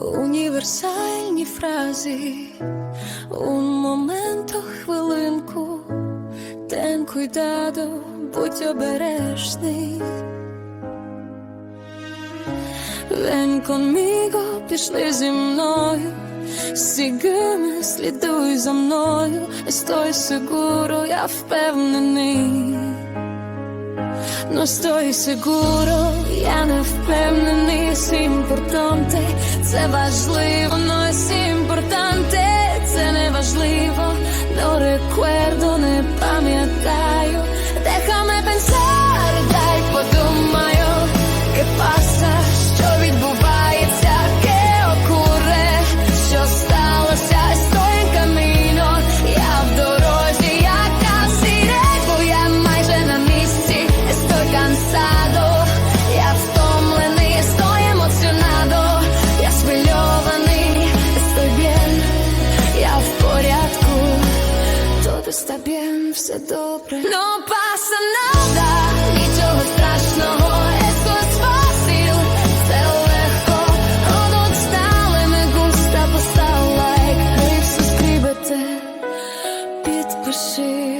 універсальні фрази у моментах хвилинку, ten cuidado, будь обережний. Ven conmigo, пішли зі мною, Sígueme, слідуй за мною, Estoy seguro, я впевнений. No estoy seguro, не впевнений, es importante, це важливо, está bien, все добре. No pasa nada, нічого страшного. Підпиши